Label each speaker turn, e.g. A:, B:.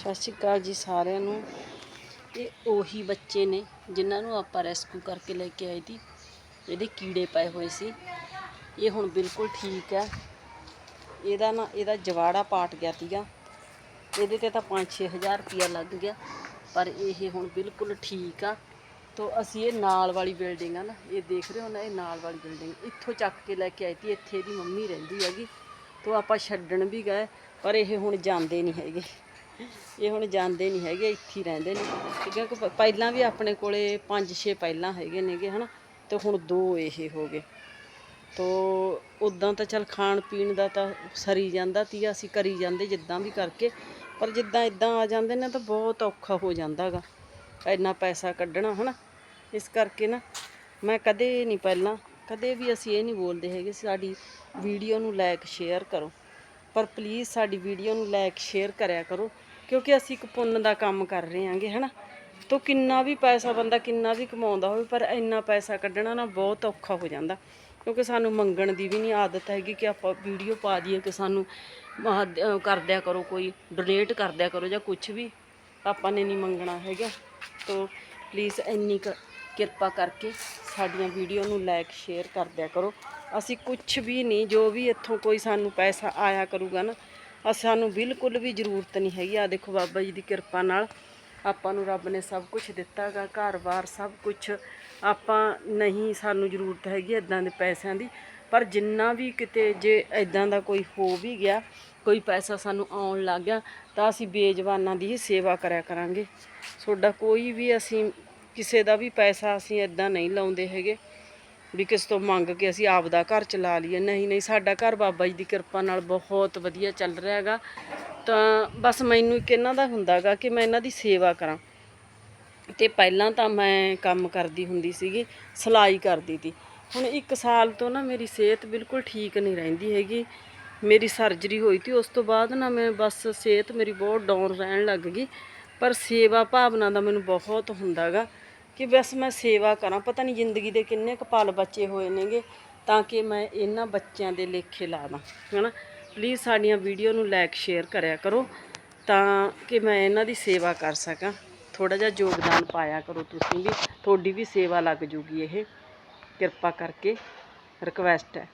A: ਸਤਿ ਸ਼੍ਰੀ ਅਕਾਲ ਜੀ ਸਾਰਿਆਂ ਨੂੰ। ਇਹ ਉਹੀ ਬੱਚੇ ਨੇ ਜਿਨ੍ਹਾਂ ਨੂੰ ਆਪਾਂ ਰੈਸਕਿਊ ਕਰਕੇ ਲੈ ਕੇ ਆਏ ਸੀ। ਇਹਦੇ ਕੀੜੇ ਪਏ ਹੋਏ ਸੀ। ਇਹ ਹੁਣ ਬਿਲਕੁਲ ਠੀਕ ਹੈ। ਇਹਦਾ ਨਾ, ਇਹਦਾ ਜਵਾੜਾ ਪਾਟ ਗਿਆ ਸੀਗਾ। ਇਹਦੇ ਤੇ ਤਾਂ 5-6000 ਰੁਪਇਆ ਲੱਗ ਗਿਆ। ਪਰ ਇਹ ਹੁਣ ਬਿਲਕੁਲ ਠੀਕ ਆ। ਤੋ ਅਸੀਂ ਇਹ ਨਾਲ ਵਾਲੀ ਬਿਲਡਿੰਗ ਆ ਨਾ, ਇਹ ਦੇਖ ਰਹੇ ਹੋ ਨਾ, ਇਹ ਨਾਲ ਵਾਲੀ ਬਿਲਡਿੰਗ ਇੱਥੋਂ ਚੱਕ ਕੇ ਲੈ ਕੇ ਆਈ ਸੀ, ਇੱਥੇ ਇਹਦੀ ਮੰਮੀ ਰਹਿੰਦੀ ਹੈਗੀ। ਤੋ ਆਪਾਂ ਛੱਡਣ ਵੀ ਗਏ, ਪਰ ਇਹ ਹੁਣ ਜਾਂਦੇ ਨਹੀਂ ਹੈਗੇ। ਇਹ ਹੁਣ ਜਾਂਦੇ ਨਹੀਂ ਹੈਗੇ, ਇੱਥੇ ਹੀ ਰਹਿੰਦੇ ਨੇ। ਕਿਉਂਕਿ ਪਹਿਲਾਂ ਵੀ ਆਪਣੇ ਕੋਲੇ 5-6 ਪਹਿਲਾਂ ਹੈਗੇ ਨੇਗੇ, ਹਨਾ। ਤੇ ਹੁਣ ਦੋ ਇਹ ਹੋ ਗਏ। ਤੋ ਉਦਾਂ ਤਾਂ ਚਲ ਖਾਣ ਪੀਣ ਦਾ ਤਾਂ ਸਰੀ ਜਾਂਦਾ ਤੀ ਅਸੀਂ ਕਰੀ ਜਾਂਦੇ ਜਿੱਦਾਂ ਵੀ ਕਰਕੇ। ਪਰ ਜਿੱਦਾਂ ਇਦਾਂ ਆ ਜਾਂਦੇ ਨੇ ਤਾਂ ਬਹੁਤ ਔਖਾ ਹੋ ਜਾਂਦਾਗਾ ਇੰਨਾ ਪੈਸਾ ਕੱਢਣਾ, ਹਨਾ। ਇਸ ਕਰਕੇ ਨਾ ਮੈਂ ਕਦੇ ਨਹੀਂ ਪਹਿਲਾਂ, ਕਦੇ ਵੀ ਅਸੀਂ ਇਹ ਨਹੀਂ ਬੋਲਦੇ ਹੈਗੇ, ਸਾਡੀ ਵੀਡੀਓ ਨੂੰ ਲਾਈਕ ਸ਼ੇਅਰ ਕਰੋ। ਪਰ ਪਲੀਜ਼ ਸਾਡੀ ਵੀਡੀਓ ਨੂੰ ਲਾਈਕ ਸ਼ੇਅਰ ਕਰਿਆ ਕਰੋ, ਕਿਉਂਕਿ ਅਸੀਂ ਇੱਕ ਪੁੰਨ ਦਾ ਕੰਮ ਕਰ ਰਹੇ ਹਾਂਗੇ, ਹਨਾ? ਤੋ ਕਿੰਨਾ ਵੀ ਪੈਸਾ ਬੰਦਾ ਕਿੰਨਾ ਵੀ ਕਮਾਉਂਦਾ ਹੋਵੇ, ਪਰ ਇੰਨਾ ਪੈਸਾ ਕੱਢਣਾ ਨਾ ਬਹੁਤ ਔਖਾ ਹੋ ਜਾਂਦਾ। ਕਿਉਂਕਿ ਸਾਨੂੰ ਮੰਗਣ ਦੀ ਵੀ ਨਹੀਂ ਆਦਤ ਹੈਗੀ ਕਿ ਆਪਾਂ ਵੀਡੀਓ ਪਾ ਦਈਏ ਕਿ ਸਾਨੂੰ ਆਹ ਦ- ਕਰ ਦਿਆ ਕਰੋ ਕੋਈ ਡੋਨੇਟ ਕਰ ਦਿਆ ਕਰੋ ਜਾਂ ਕੁਝ ਵੀ, ਆਪਾਂ ਨੇ ਨਹੀਂ ਮੰਗਣਾ ਹੈਗਾ। ਤੋ ਪਲੀਜ਼ ਇੰਨੀ ਕੁ ਕਿਰਪਾ ਕਰਕੇ ਸਾਡੀਆਂ ਵੀਡੀਓ ਨੂੰ ਲਾਈਕ ਸ਼ੇਅਰ ਕਰ ਦਿਆ ਕਰੋ। ਅਸੀਂ ਕੁਝ ਵੀ ਨਹੀਂ, ਜੋ ਵੀ ਇੱਥੋਂ ਕੋਈ ਸਾਨੂੰ ਪੈਸਾ ਆਇਆ ਕਰੂਗਾ ਨਾ ਅ ਸਾਨੂੰ ਬਿਲਕੁਲ ਵੀ ਜ਼ਰੂਰਤ ਨਹੀਂ ਹੈਗੀ। ਆ ਦੇਖੋ ਬਾਬਾ ਜੀ ਦੀ ਕਿਰਪਾ ਨਾਲ ਆਪਾਂ ਨੂੰ ਰੱਬ ਨੇ ਸਭ ਕੁਝ ਦਿੱਤਾਗਾ, ਘਰ-ਬਾਰ ਸਭ ਕੁਝ ਆਪਾਂ ਨਹੀਂ ਸਾਨੂੰ ਜ਼ਰੂਰਤ ਹੈਗੀ ਇਦਾਂ ਦੇ ਪੈਸਿਆਂ ਦੀ, ਪਰ ਜਿੰਨਾ ਵੀ ਕਿਤੇ ਜੇ ਇਦਾਂ ਦਾ ਕੋਈ ਹੋ ਵੀ ਗਿਆ, ਕੋਈ ਪੈਸਾ ਸਾਨੂੰ ਆਉਣ ਲੱਗ ਗਿਆ, ਤਾਂ ਅਸੀਂ ਬੇਜਵਾਨਾਂ ਦੀ ਹੀ ਸੇਵਾ ਕਰਿਆ ਕਰਾਂਗੇ। ਤੁਹਾਡਾ ਕੋਈ ਵੀ ਅਸੀਂ ਕਿਸੇ ਦਾ ਵੀ ਪੈਸਾ ਅਸੀਂ ਇਦਾਂ ਨਹੀਂ ਲਾਉਂਦੇ ਹੈਗੇ। ਵੀ ਕਿਸ ਤੋਂ ਮੰਗ ਕੇ ਅਸੀਂ ਆਪ ਦਾ ਘਰ ਚਲਾ ਲਈਏ। ਨਹੀਂ ਨਹੀਂ, ਸਾਡਾ ਘਰ ਬਾਬਾ ਜੀ ਦੀ ਕਿਰਪਾ ਨਾਲ ਬਹੁਤ ਵਧੀਆ ਚੱਲ ਰਿਹਾ ਹੈਗਾ। ਤਾਂ ਬਸ ਮੈਨੂੰ ਇੱਕ ਇਹਨਾਂ ਦਾ ਹੁੰਦਾਗਾ ਕਿ ਮੈਂ ਇਹਨਾਂ ਦੀ ਸੇਵਾ ਕਰਾਂ। ਤੇ ਪਹਿਲਾਂ ਤਾਂ ਮੈਂ ਕੰਮ ਕਰਦੀ ਹੁੰਦੀ ਸੀਗੀ, ਸਿਲਾਈ ਕਰਦੀ ਤੀ। ਹੁਣ 1 ਸਾਲ ਤੋਂ ਨਾ ਮੇਰੀ ਸਿਹਤ ਬਿਲਕੁਲ ਠੀਕ ਨਹੀਂ ਰਹਿੰਦੀ ਹੈਗੀ। ਮੇਰੀ ਸਰਜਰੀ ਹੋਈ ਤੀ, ਉਸ ਤੋਂ ਬਾਅਦ ਨਾ ਮੈਂ ਬਸ ਸਿਹਤ ਮੇਰੀ ਬਹੁਤ ਡਾਊਨ ਰਹਿਣ ਲੱਗ ਗਈ। ਪਰ ਸੇਵਾ ਭਾਵਨਾ ਦਾ ਮੈਨੂੰ ਬਹੁਤ ਹੁੰਦਾਗਾ ਕਿ ਬਸ ਮੈਂ ਸੇਵਾ ਕਰਾਂ, ਪਤਾ ਨਹੀਂ ਜ਼ਿੰਦਗੀ ਦੇ ਕਿੰਨੇ ਕੁ ਪਲ ਬਚੇ ਹੋਏ ਨੇਗੇ, ਤਾਂ ਕਿ ਮੈਂ ਇਹਨਾਂ ਬੱਚਿਆਂ ਦੇ ਲੇਖੇ ਲਾ ਦਾਂ, ਹਨਾ? ਪਲੀਜ਼ ਸਾਡੀਆਂ ਵੀਡੀਓ ਨੂੰ ਲਾਈਕ ਸ਼ੇਅਰ ਕਰਿਆ ਕਰੋ, ਤਾਂ ਕਿ ਮੈਂ ਇਹਨਾਂ ਦੀ ਸੇਵਾ ਕਰ ਸਕਾਂ। ਥੋੜਾ ਜਿਹਾ ਯੋਗਦਾਨ ਪਾਇਆ ਕਰੋ ਤੁਸੀਂ ਵੀ, ਤੁਹਾਡੀ ਵੀ ਸੇਵਾ ਲੱਗ ਜੂਗੀ ਇਹ। ਕਿਰਪਾ ਕਰਕੇ ਰਿਕਵੈਸਟ ਹੈ।